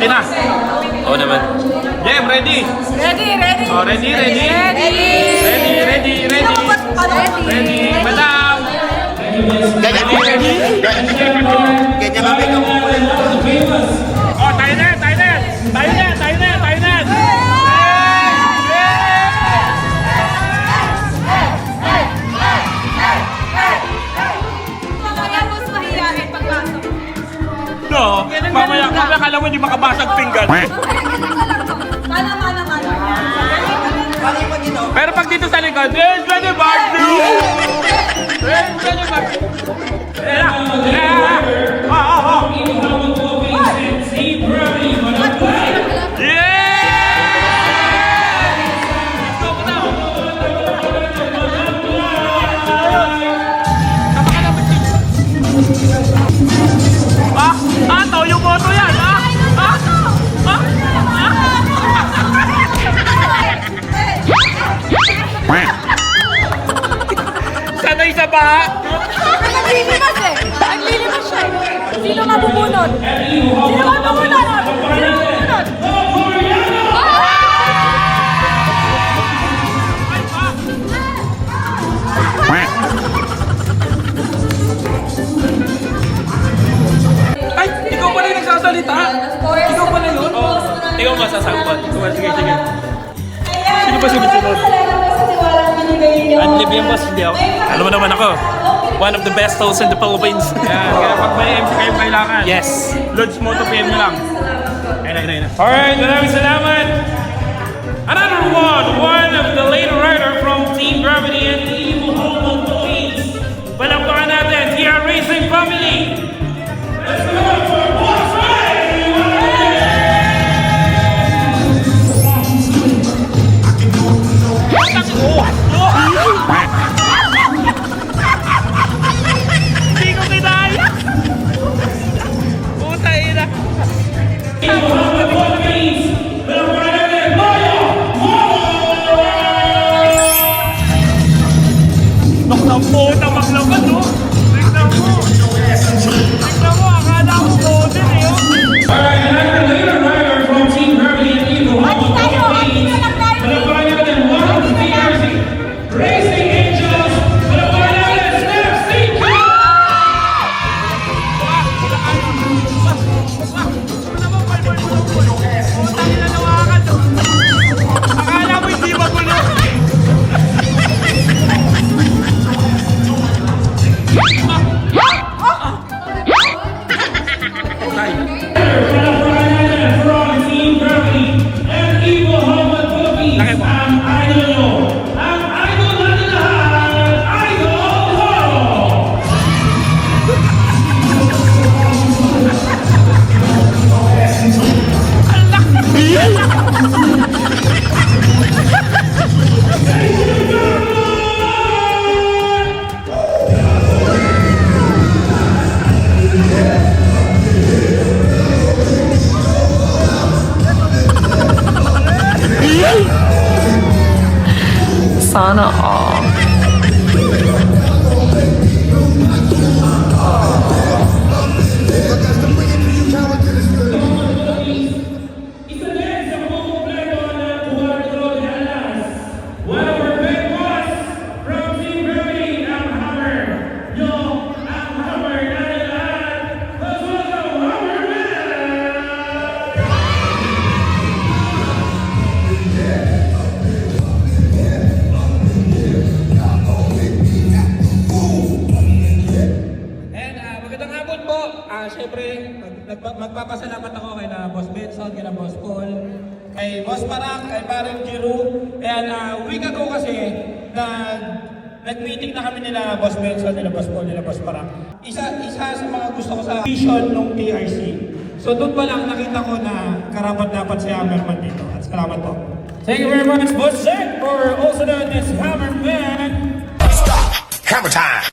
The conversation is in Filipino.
Tina? Oh, dapat. Game ready. Ready, ready. Oh, ready, ready. Ready. Ready, ready, ready. Ready. Ready, ready. ready. Gajah apa kamu? Oh, Ready, tanya. No, mamaya, mamaya kala mo hindi makabasag pinggan. Pero pag dito sa likod, there's the barbecue! There's the barbecue! Yeah, yeah. Oh, oh, Sino mabubunod? Sino mabubunod? Sino mabubunod? Ay, ikaw pala yung nagsasalita. Ikaw pala yun. Oh, ikaw masasangkot. Ikaw, sige, sige. Sino ba sunod-sunod? Unlib yung boss, hindi ako. Alam mo naman ako. One of the best hosts in the Philippines. Yan, kaya pag may MC kayo kailangan. Yes. Lodge Moto PM nyo lang. Ayun ayun na, ayun na. Alright, maraming salamat. Another one, sauna all. Hapon po. Ah, syempre, mag, magpapasalamat ako kay na Boss Benson, kay na Boss Paul, kay Boss Parak, kay Parang Giroux. And uh, week ago kasi, na nag-meeting na kami nila Boss Benson, nila Boss Paul, nila Boss Parak. Isa, isa sa mga gusto ko sa vision ng TRC. So doon pa lang nakita ko na karapat dapat si Hammerman dito. At salamat po. Thank you very much, Boss Zach, for also known as Hammerman. Hammer time.